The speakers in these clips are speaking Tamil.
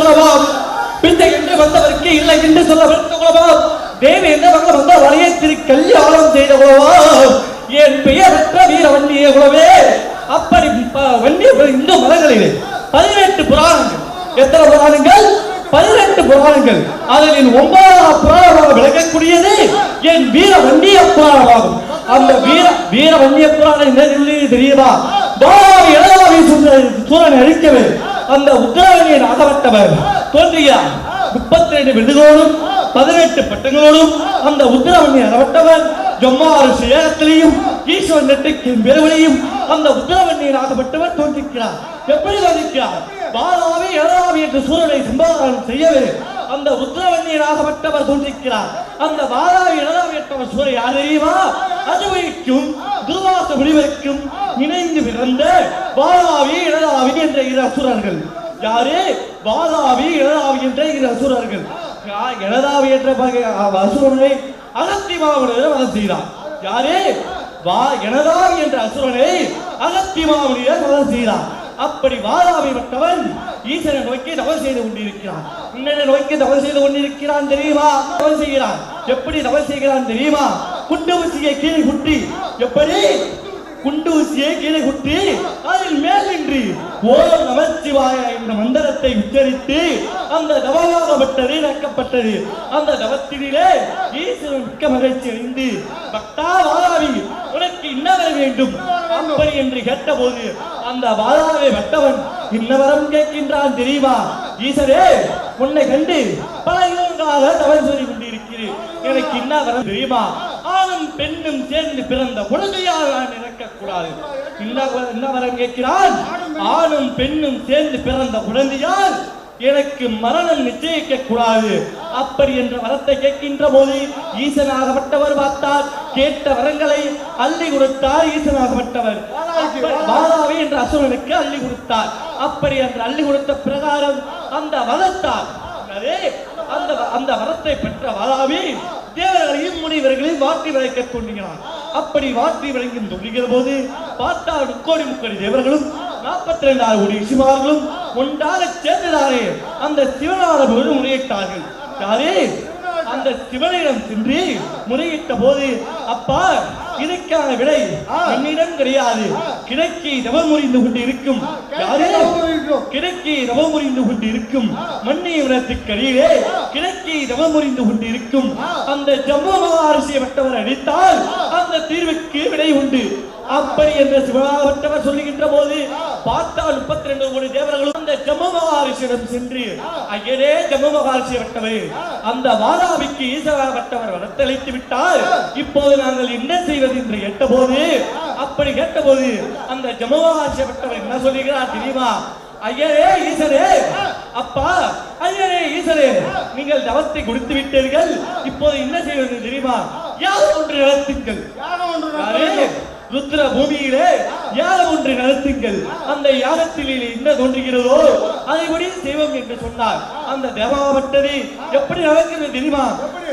சொல்லலாம் பிந்தை என்று வந்தவருக்கு இல்லை என்று சொல்ல வைத்து கொள்ளலாம் தேவி என்ன வந்த வந்த வரையை திரு கல்யாணம் செய்த கொள்ளலாம் என் பெயரற்ற வீர வன்னிய குலவே அப்படி வன்னிய வண்டிய இந்து மதங்களிலே பதினெட்டு புராணங்கள். எத்தனை புராணங்கள்? பதினெட்டு புராணங்கள். அதில் ஒன்பதாம் புராணமாக விளக்கக்கூடியது என் வீர வண்டிய புராணமாகும். அந்த வீர வீர வண்டிய புராணம் என்ன தெரியுமா? பாவி இளவாவி சூரன் அழிக்கவே. அந்த உத்தரவணியை நாகப்பட்டவர் தோன்றிய முப்பத்தி ரெண்டு விருதுகளோடும் பதினெட்டு பட்டங்களோடும் அந்த உத்தரவணியை அறவட்டவர் ஜம்மாறு சேகத்திலையும் ஈஸ்வரன் நெட்டைக்கும் பெருவழியும் அந்த உத்தரவண்ணியை நாகப்பட்டவர் தோன்றிருக்கிறார். எப்படி தோன்றிருக்கிறார்? பாலாவி ஏழாவி என்ற சூழலை சம்பாதனம் செய்யவே அந்த உத்தரவண்ணியராகப்பட்டவர் தோன்றிருக்கிறார். அந்த பாலாவி ஏழாவி என்ற சூரை யார் தெரியுமா அதுவைக்கும் துர்வாச முடிவதற்கும் இணைந்து பிறந்த வாராவி இளராவி என்ற இரு அசுரர்கள். யாரு? வாராவி இளராவி என்ற இரு அசுரர்கள். யா- இளதாவி என்ற பகை- அசுரனை அகத்தி மாவனிடம் வதம் செய்தான் யாரு? வா எனதாவி என்ற அசுரனை அகத்தி மாவனிடம் வதம் செய்தான் அப்படி வாதாவை விட்டவன் ஈசனை நோக்கி தவறு செய்து கொண்டிருக்கிறான். இன்னனை நோக்கி தவறு செய்து கொண்டிருக்கிறான் தெரியுமா? தவறு செய்கிறான். எப்படி தவறு செய்கிறான் தெரியுமா? குண்டு ஊசியை கீழே குட்டி. எப்படி? குண்டு ஊசியை கீழே குட்டி. அதில் மேலின்றி நின்று ஓம் நமச்சிவாய என்ற மந்திரத்தை உச்சரித்து அந்த தவமாகப்பட்டது இறக்கப்பட்டது. அந்த தவத்திலே ஈஸ்வரன் மிக்க மகிழ்ச்சி அடைந்து பக்தா வாதாவி உனக்கு என்ன வர வேண்டும். அப்படி என்று கேட்டபோது அந்த வாதாவை வட்டவன் என்ன வரம் கேட்கின்றான் தெரியுமா? ஈசரே உன்னை கண்டு பல யுகங்களாக தவறு சொல்லி கொண்டிருக்கிறேன். எனக்கு என்ன வரம் தெரியுமா? ஆணும் பெண்ணும் சேர்ந்து பிறந்த குழந்தையால் நான் இறக்கக்கூடாது. என்ன வ- வரம் கேட்கிறான் ஆணும் பெண்ணும் சேர்ந்து பிறந்த குழந்தையால் எனக்கு மரணம் நிச்சயிக்க கூடாது அப்படி என்ற வரத்தை கேட்கின்ற போது ஈசனாகப்பட்டவர் பார்த்தார். கேட்ட வரங்களை அள்ளி கொடுத்தார் ஈசனாகப்பட்டவர். பாலாவை என்ற அசுரனுக்கு அள்ளி கொடுத்தார். அப்படி என்று அள்ளி கொடுத்த பிரகாரம் அந்த வரத்தார் அந்த அந்த வரத்தை பெற்ற வாலாவி தேவர்களையும் முனிவர்களையும் வாட்டி விளைக்க தோன்றினார் அப்படி வாட்டி விளங்கி தோன்றுகிற போது பார்த்தால் கோடி முக்கோடி தேவர்களும் நாற்பத்தி ரெண்டாயிரம் கோடி ரிஷிமார்களும் ஒன்றாக சேர்ந்ததாரே அந்த சிவனான போது முறையிட்டார்கள். யாரே? அந்த சிவனிடம் சென்று முறையிட்ட போது அப்பா இதற்கான விடை என்னிடம் கிடையாது. கிழக்கி தவம் முறிந்து கொண்டு இருக்கும் கிழக்கி தவம் முறிந்து கொண்டு இருக்கும் மண்ணிய விடத்துக்கடியிலே கிழக்கி தவம் முறிந்து கொண்டு இருக்கும் அந்த ஜம்மு மகாரிஷியை வட்டவர் அடித்தால் அந்த தீர்வுக்கு விடை உண்டு. அப்படி என்ற சிவனாவட்டவர் சொல்லுகின்ற போது பார்த்தால் முப்பத்தி ரெண்டு கோடி தேவர்களும் அந்த ஜம்மு மகாரிஷியிடம் சென்று ஐயரே ஜம்மு மகாரிஷி வட்டவர் அந்த வாதாபிக்கு ஈசவா வட்டவர் வரத்தளித்து விட்டால் இப்போது நாங்கள் என்ன செய்வது என்று கேட்டபோது அப்படி கேட்டபோது அந்த ஜம்மு மகாரிஷி வட்டவர் என்ன சொல்லுகிறார் தெரியுமா? ஐயரே ஈசரே அப்பா ஐயரே ஈசரே நீங்கள் தவத்தை கொடுத்து விட்டீர்கள். இப்போது என்ன செய்வது தெரியுமா? யார் ஒன்று நடத்துங்கள் யாரே ருத்ர பூமியிலே யாகம் ஒன்று நடத்துங்கள்? அந்த யாகத்தில் என்ன தோன்றுகிறதோ அதைபடி செய்வோம் என்று சொன்னார். அந்த தேவாவட்டது எப்படி நடக்கிறது தெரியுமா?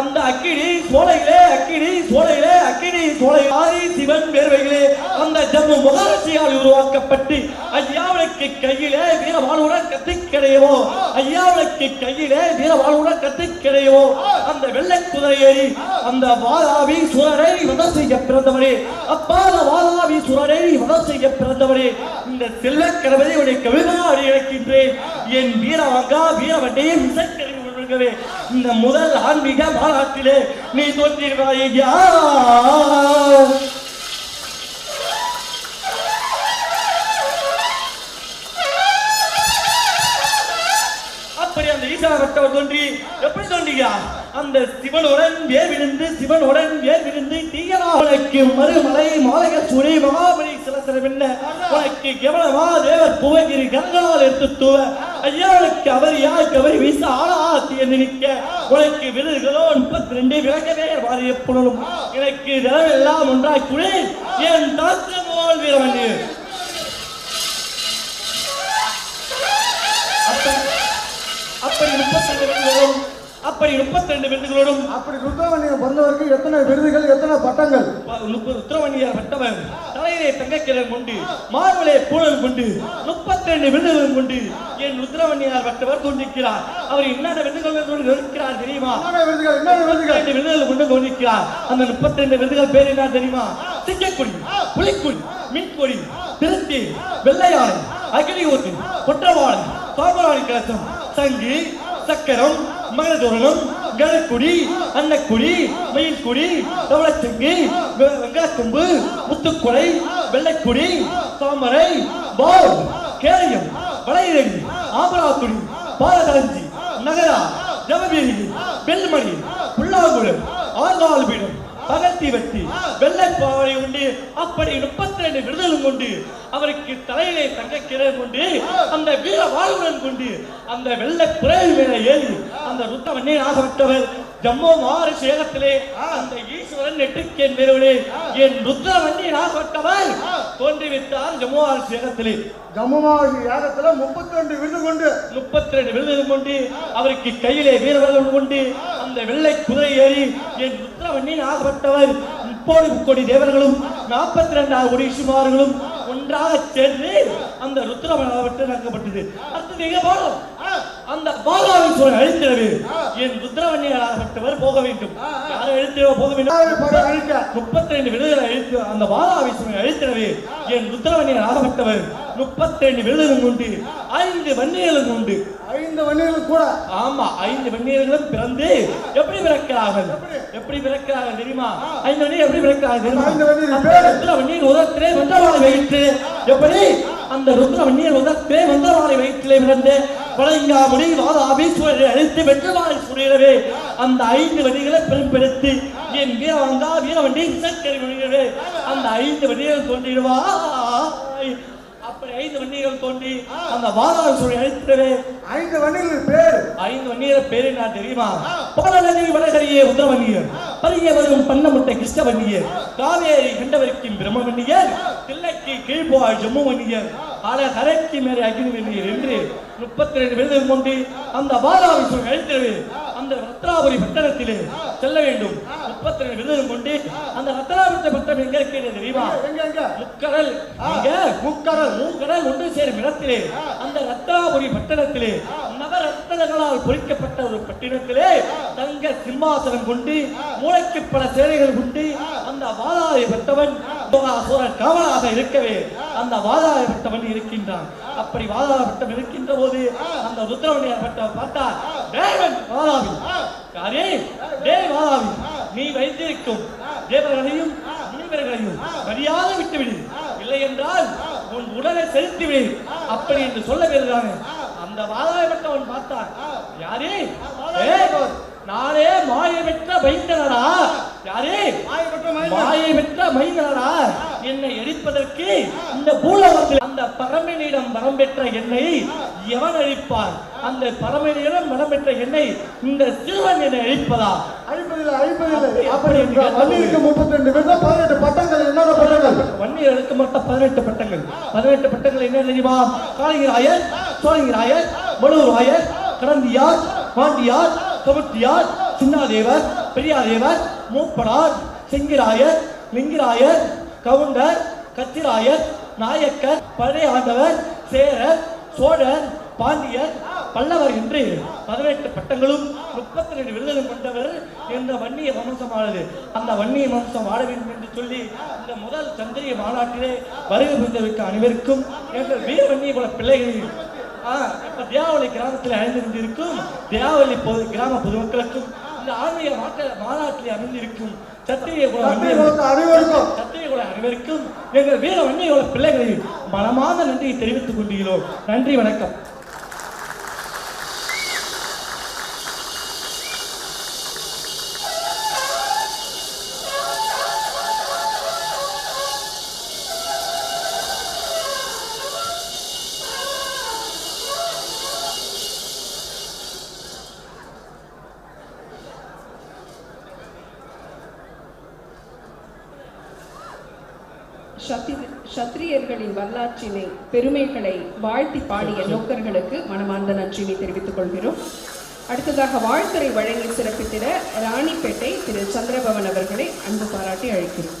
அந்த அக்கினி சோலையிலே அக்கினி சோலையிலே அக்கினி சோலை ஆதி சிவன் வேர்வைகளே அந்த ஜம்மு மகாராட்சியால் உருவாக்கப்பட்டு ஐயாவுக்கு கையிலே வீரவாளுடன் கத்திக்கடையவோ ஐயாவுக்கு கையிலே வீரவாளுடன் கத்திக்கடையவோ அந்த வெள்ளை குதிரை ஏறி அந்த வாதாவி சுரரை வதம் செய்ய பிறந்தவரே அப்பா அந்த வாதாவி சுரரை வதம் செய்ய பிறந்தவரே இந்த செல்வ கடவுளை உடைய கவிதாடி இழக்கின்றேன். என் வீரவாங்கா வீரவட்டையை விசக்கறிவு இந்த முதல் ஆன்மீக மாநாட்டிலே நீ தோன்றியிருக்கிறாய் எப்படி அந்த சிவனுடன் வேர் விழுந்து சிவனுடன் வேர் விழுந்து தீயரா மறுமலை மாலக சுழி மகாபலி சிலசிலவென்ன உனக்கு எவ்வளவா தேவர் புவகிரி கங்களால் எடுத்து தூவ? ஐயாவுக்கு அவர் யார் கவரி வீச ஆளாத்தி என்று நிற்க? உனக்கு விருதுகளோ முப்பத்தி ரெண்டு விளக்கவே வாரிய புனலும். எனக்கு நிலவெல்லாம் ஒன்றாய் குழி என் தாத்திரமோல் வீரவன். அப்படி முப்பத்தி ரெண்டு பேரும் அப்படி முப்பத்தி ரெண்டு விருதுகளோடும் அப்படி ருத்ரவன்னியம் பிறந்தவருக்கு எத்தனை விருதுகள் எத்தனை பட்டங்கள்? முப்பது உத்தரவணியார் பட்டவர். தலையிலே தங்கக்கிழம் கொண்டு மார்பிலே பூழல் கொண்டு முப்பத்தி ரெண்டு விருதுகளும் கொண்டு என் உத்தரவணியார் பட்டவர் தோன்றிருக்கிறார்? அவர் என்னென்ன விருதுகள் இருக்கிறார் தெரியுமா? விருதுகள் என்னென்ன விருதுகள்? ரெண்டு விருதுகள் கொண்டு தோன்றிருக்கிறார். அந்த முப்பத்தி ரெண்டு விருதுகள் பேர் என்ன தெரியுமா? சிங்கக்குடி புலிக்குடி மீன்கொடி திருத்தி வெள்ளையாடு அகிலியூத்து குற்றவாளி சோமராணி கலசம் சங்கு சக்கரம் மகதோரணம் கலக்குடி அன்னக்குடி மயில்குடி தவளச்சங்கு வெ- வெங்கலக்கொம்பு முத்துக்குலை வெள்ளைக்குடி தாமரை பால் கேளையம் வளையரடி ஆபராத்துடி பாலகலஞ்சி நகரா ஜவபீரி வெல்மணி புல்லாங்குளம் ஆர்கால் பீடம் பகத்தி வெட்டி வெள்ளைப்பாவை உண்டு அப்படி முப்பத்தி ரெண்டு விருதுகளும் கொண்டு அவருக்கு தலையிலே தங்க கிரகம் கொண்டு அந்த வீர வாழ்வுடன் கொண்டு அந்த வெள்ளை புறவி மேல ஏறி அந்த ருத்தவண்ணே ஆகப்பட்டவர் ஜம்மு மாறு சேகத்திலே அந்த ஈஸ்வரன் நெட்டுக்கேன் வேறுவனே என் ருத்ரவண்ணி ஆகப்பட்டவர் தோன்றிவிட்டார் ஜம்மு ஆறு சேகத்திலே ஜம்முமாவதி யாகத்துல முப்பத்தி ரெண்டு விருது கொண்டு முப்பத்தி ரெண்டு விருதுகள் கொண்டு அவருக்கு கையிலே வீரவர்கள் கொண்டு அந்த வெள்ளை குதிரை ஏறி என் ருத்ரவண்ணின் ஆகப்பட்டவர் முப்பது கோடி தேவர்களும் நாற்பத்தி ரெண்டாவது கோடி சுமார்களும் ஒன்றாக சேர்ந்து அந்த ருத்ரவண்ணாவட்டு நடக்கப்பட்டது அடுத்தது எங்க போனோம் அந்த பாலாவின் சூழல் அழிந்தது. என் ருத்ரவண்ணியாகப்பட்டவர் போக வேண்டும். யாரும் அழித்திட போக வேண்டும். அழிக்க. முப்பத்தி ரெண்டு விடுதலை அழித்து அந்த பாலாவிஸ்வரை அழித்தனவே என் ருத்ரவண்ணியாகப்பட்டவர் முப்பத்தி ரெண்டு விடுதலும் உண்டு ஐந்து வன்னியலும் உண்டு. ஐந்து வண்டிகள் கூட. ஆமா ஐந்து வன்னியர்களும் பிறந்து எப்படி பிறக்கிறார்கள்? எப்படி? பிறக்கிறார்கள் தெரியுமா? ஐந்து வன்னியர் எப்படி பிறக்கிறார்கள் தெரியுமா? ஐந்து வன்னியர் அந்த பேரு? ருத்ர வன்னியர் உதரத்திலே வென்றவாளை வைத்து எப்படி? அந்த ருத்ர வன்னியர் உதரத்திலே வென்றவாளை வயிற்றிலே பிறந்து பழங்காமுடி வாதாபி சூழலை அழித்து வென்றவாளை சூழலவே அந்த ஐந்து வண்டிகளை பெரும்பெடுத்து என் வீரவங்கா வீரவண்டி இசைக்கருவிகளே அந்த ஐந்து வண்டிகள் தோன்றிடுவாய். அப்படி ஐந்து வண்டிகள் தோன்றி அந்த வாதாபி சூழலை அழித்திடவே ஐந்து வண்டிகள் பேர். ஐந்து வன்னியர் பேரு நான் தெரியுமா? பாலநதி வடகரியே உத்தரவன்னியர் பரிய வரும் பண்ணமுட்டை கிருஷ்ணவன்னியர் காவேரி கண்டவருக்கும் பிரம்மவன்னியர் தில்லைக்கு கீழ்போய் ஜம்மு வன்னியர் ஆல கரைக்கு மேலே அக்னி வன்னியர் என்று முப்பத்தி ரெண்டு விருதுகள் கொண்டு அந்த பாலாவை அழித்தது அந்த ரத்னாபுரி பட்டணத்திலே செல்ல வேண்டும். முப்பத்தி ரெண்டு விருதுகள் கொண்டு அந்த ரத்னாபுரி பட்டணம் எங்க இருக்கிறது தெரியுமா? முக்கடல். முக்கடல். மூக்கடல் ஒன்று சேரும் இடத்திலே அந்த ரத்னாபுரி பட்டணத்திலே நவரத்னங்களால் பொறிக்கப்பட்ட ஒரு பட்டினத்திலே தங்க சிம்மாசனம் கொண்டு மூளைக்கு பல சேலைகள் கொண்டு அந்த வாதாய பெற்றவன் காவலாக இருக்கவே அந்த வாதாய பெற்றவன் இருக்கின்றான். அப்படி வாதாய பெற்றவன் இருக்கின்ற போது அந்த ருத்ரவணியார் பெற்றவன் பார்த்தார் தேவன் வாதாவி யாரே? டே வாதாவி நீ வைத்திருக்கும் தேவர்களையும் முனிவர்களையும் மரியாத விட்டுவிடு. இல்லை என்றால் உன் உடலை செலுத்திவிடு. அப்படி என்று சொல்ல வருகிறானே அந்த வாதாயப்பட்டவன் பார்த்தான். யாரே? நானே மாயமற்ற மைந்தனரா? யாரே. மாயமற்ற மைந்தனரா? என்னை எரிப்பதற்கு இந்த பூலோகத்தில் அந்த பரமனிடம் வரம் பெற்ற என்னை எவன் அழிப்பான் அந்த பரமனிடம் வரம் பெற்ற என்னை இந்த சிறுவன் என்னை அழிப்பதா? அழிப்பதில்லை அழிப்பதில்லை. அப்படி அப்படி என்று கேட்டபோது, வண்டிக்கு முப்பத்தி ரெண்டு பதினெட்டு பட்டங்கள். என்னென்ன பட்டங்கள்? வன்னியர்களுக்கு மட்டும் பதினெட்டு பட்டங்கள். பதினெட்டு பட்டங்கள் என்ன தெரியுமா? காளிங்கராயர் சோழங்கராயர் மனுராயர் கடந்தியார் பாண்டியார் கமுத்தியார் சின்னாதேவர் பெரியாதேவர் மூப்பனார் செங்கிராயர் லிங்கிராயர் கவுண்டர் கத்திராயர் நாயக்கர் பழைய ஆண்டவர் சேரர் சோழர் பாண்டியர் பல்லவர் என்று பதினெட்டு பட்டங்களும் முப்பத்தி ரெண்டு விருதுகளும் கொண்டவர் இந்த வன்னிய வம்சமானது. அந்த வன்னிய வம்சம் வாழ வேண்டும் என்று சொல்லி இந்த முதல் சந்திரிய மாநாட்டிலே வருகை புரிந்தவருக்கு அனைவருக்கும் எங்கள் வீர வன்னிய குல பிள்ளைகளில் ஆ, தியாவளி கிராமத்தில் அணிந்திருந்திருக்கும் தியாவளி பொது கிராம பொதுமக்களுக்கும் இந்த ஆன்மீக மாற்ற மாநாட்டில் அமைந்திருக்கும் சத்திரிய குல சத்திய வன்னியர் குலத்து அனைவருக்கும் அனைவருக்கும் எங்கள் வீர வன்னியகுல பிள்ளைகளின் மனமார்ந்த நன்றியை தெரிவித்துக் கொள்கிறோம். நன்றி வணக்கம். சத்திரியர்களின் வரலாற்றினை பெருமைகளை வாழ்த்தி பாடிய நோக்கர்களுக்கு மனமார்ந்த நன்றினை தெரிவித்துக் கொள்கிறோம். அடுத்ததாக வாழ்த்துறை வழங்கி சிறப்பித்திட ராணிப்பேட்டை திரு சந்திரபவன் அவர்களை அன்பு பாராட்டி அழைக்கிறோம்.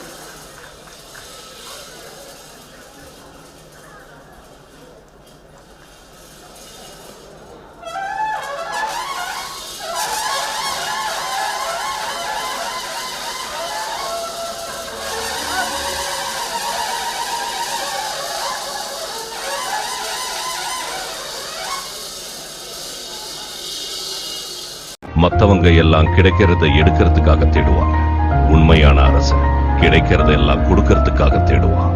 மத்தவங்க எல்லாம் கிடைக்கிறத எடுக்கிறதுக்காக தேடுவாங்க உண்மையான அரசன் கிடைக்கிறத எல்லாம் கொடுக்கறதுக்காக தேடுவான்.